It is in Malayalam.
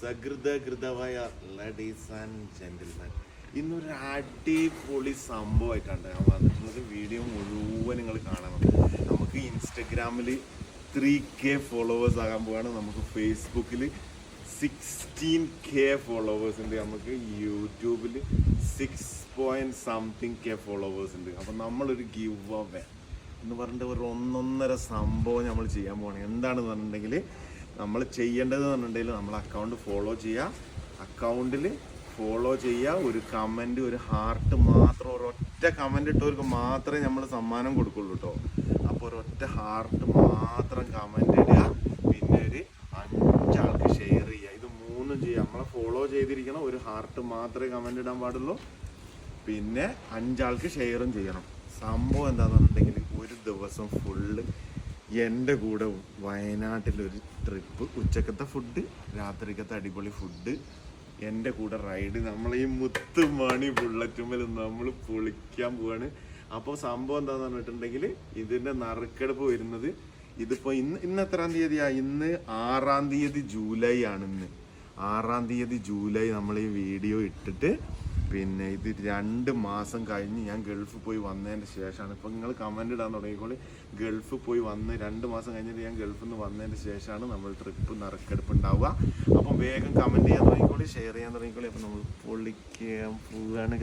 സകൃതകൃതമായ ലേഡീസ് ആൻഡ് ജെന്റിൽമാൻ ഇന്നൊരു അടിപൊളി സംഭവമായിട്ടാണ് ഞാൻ വന്നിട്ടുള്ളത്. വീഡിയോ മുഴുവൻ നിങ്ങൾ കാണണം. നമുക്ക് ഇൻസ്റ്റഗ്രാമിൽ ത്രീ കെ ഫോളോവേഴ്സ് ആകാൻ പോവാണ്. നമുക്ക് ഫേസ്ബുക്കിൽ സിക്സ്റ്റീൻ കെ ഫോളോവേഴ്സ് ഉണ്ട്. നമുക്ക് യൂട്യൂബിൽ six point something K followers ഉണ്ട്. അപ്പം നമ്മളൊരു ഗിവ് അവേ എന്ന് പറഞ്ഞിട്ട് ഒരു ഒന്നൊന്നര സംഭവം നമ്മൾ ചെയ്യാൻ പോകണം എന്താണെന്ന് പറഞ്ഞിട്ടുണ്ടെങ്കിൽ നമ്മൾ ചെയ്യേണ്ടത് പറഞ്ഞിട്ടുണ്ടെങ്കിൽ നമ്മൾ അക്കൗണ്ട് ഫോളോ ചെയ്യുക. അക്കൗണ്ടിൽ ഫോളോ ചെയ്യുക. ഒരു കമന്റ് ഒരു ഹാർട്ട് മാത്രം ഒരൊറ്റ കമന്റ് ഇട്ടവർക്ക് മാത്രമേ നമ്മൾ സമ്മാനം കൊടുക്കുള്ളൂ കേട്ടോ അപ്പോൾ ഒരൊറ്റ ഹാർട്ട് മാത്രം കമന്റ് ഇടുക. പിന്നെ ഒരു അഞ്ചാൾക്ക് ഷെയർ ചെയ്യുക. ഇത് മൂന്നും ചെയ്യുക. നമ്മളെ ഫോളോ ചെയ്തിരിക്കണം. ഒരു ഹാർട്ട് മാത്രമേ കമന്റ് ഇടാൻ പാടുള്ളൂ. പിന്നെ അഞ്ചാൾക്ക് ഷെയറും ചെയ്യണം. സംഭവം എന്താണെന്ന് പറഞ്ഞിട്ടുണ്ടെങ്കിൽ ഒരു ദിവസം ഫുള്ള് എന്റെ കൂടെ വയനാട്ടിലൊരു ട്രിപ്പ് ഉച്ചക്കത്തെ ഫുഡ് രാത്രിക്കത്തെ അടിപൊളി ഫുഡ് എന്റെ കൂടെ റൈഡ് നമ്മൾ ഈ മുത്ത് മണി ബുള്ളറ്റുമ്മൽ നമ്മൾ പൊളിക്കാൻ പോവാണ്. അപ്പോൾ സംഭവം എന്താന്ന് പറഞ്ഞിട്ടുണ്ടെങ്കിൽ ഇതിന്റെ നറുക്കെടുപ്പ് വരുന്നത് ഇതിപ്പോൾ ഇന്ന് ഇന്ന് എത്രാം തീയതിയാ? ഇന്ന് ആറാം തീയതി ജൂലൈ ആണ് ഇന്ന്. ആറാം തീയതി ജൂലൈ നമ്മൾ ഈ വീഡിയോ ഇട്ടിട്ട് പിന്നെ ഇത് രണ്ട് മാസം കഴിഞ്ഞ് ഞാൻ ഗൾഫ് പോയി വന്നതിന് ശേഷമാണ്. ഇപ്പം നിങ്ങൾ കമന്റ് ഇടാൻ തുടങ്ങിക്കോളി. ഗൾഫ് പോയി വന്ന് രണ്ട് മാസം കഴിഞ്ഞിട്ട് ഞാൻ ഗൾഫിൽ നിന്ന് വന്നതിന് ശേഷമാണ് നമ്മൾ ട്രിപ്പ് നറുക്കെടുപ്പ് ഉണ്ടാവുക. അപ്പം വേഗം കമന്റ് ചെയ്യാൻ തുടങ്ങിക്കോളി ഷെയർ ചെയ്യാൻ തുടങ്ങിക്കോളി. അപ്പം നമ്മൾ പൊളിക്കാൻ പോവുകയാണ്.